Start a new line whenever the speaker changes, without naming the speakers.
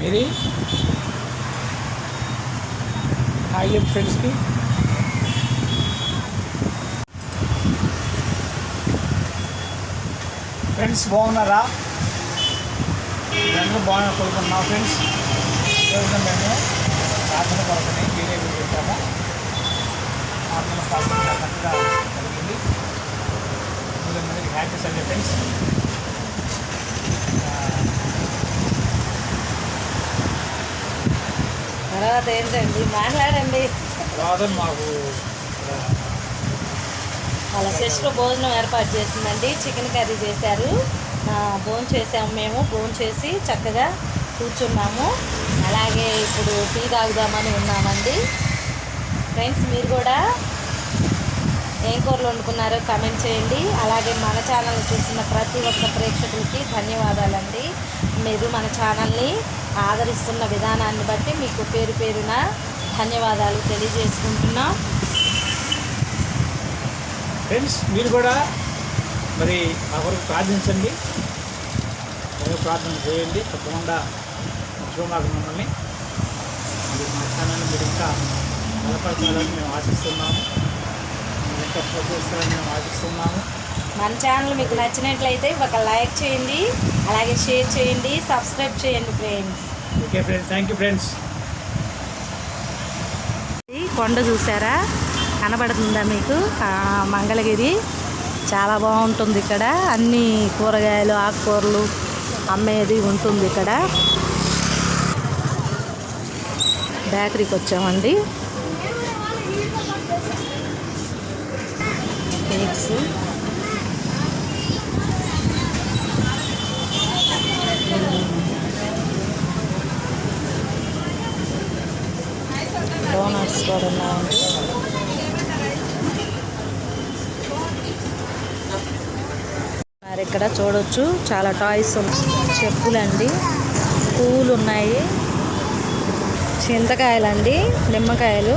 Mary hi చెప్పు ఫ్రెండ్స్కి friends బాగున్నారా? అందరూ బాగున్నా కోరుకుంటున్నా. ఫ్రెండ్స్ ఈరోజు మేము ప్రార్థన కొరకని వేరే పెట్టాము ప్రార్థన ప్రార్థన చక్కగా జరిగింది. ఇందులో మందికి హ్యాపీ సండే ఫ్రెండ్స్
తర్వాత ఏంటండి? మాట్లాడండి.
మాకు
వాళ్ళ సిస్టర్ భోజనం ఏర్పాటు చేసిందండి. చికెన్ కర్రీ చేశారు. భోజనం చేసాము మేము. భోజనం చేసి చక్కగా కూర్చున్నాము. అలాగే ఇప్పుడు టీ తాగుదామని ఉన్నామండి. ఫ్రెండ్స్ మీరు కూడా ఏం కూరలు వండుకున్నారో కామెంట్ చేయండి. అలాగే మన ఛానల్ చూస్తున్న ప్రతి ఒక్క ప్రేక్షకులకి ధన్యవాదాలండి. మీరు మన ఛానల్ని ఆదరిస్తున్న విధానాన్ని బట్టి మీకు పేరు పేరున ధన్యవాదాలు తెలియజేసుకుంటున్నాం.
ఫ్రెండ్స్ మీరు కూడా మరి మా కొరకు ప్రార్థించండి. మేము ప్రార్థన చేయండి. తప్పకుండా మర్చిపోమాకు మమ్మల్ని మరి మా మీరు ఇంకా బలపరచాలని మేము ఆశిస్తున్నాము. మీరు ఇంకా ప్రోత్సహిస్తారని మేము ఆశిస్తున్నాము.
మన ఛానల్ మీకు నచ్చినట్లయితే ఒక లైక్ చేయండి అలాగే షేర్ చేయండి సబ్స్క్రైబ్ చేయండి friends
okay friends thank you friends
ఈ కొండ చూసారా? కనబడుతుందా మీకు? మంగళగిరి. చాలా బాగుంటుంది ఇక్కడ. అన్ని కూరగాయలు ఆకుకూరలు అమ్మేది ఉంటుంది ఇక్కడ. బేకరీకి వచ్చామండి. కేక్స్. డోనట్స్ కూడా ఉన్నాయండి మరి ఇక్కడ చూడొచ్చు చాలా టాయ్స్ ఉన్నాయి చెప్పులండి. పూలు ఉన్నాయి చింతకాయలండి నిమ్మకాయలు.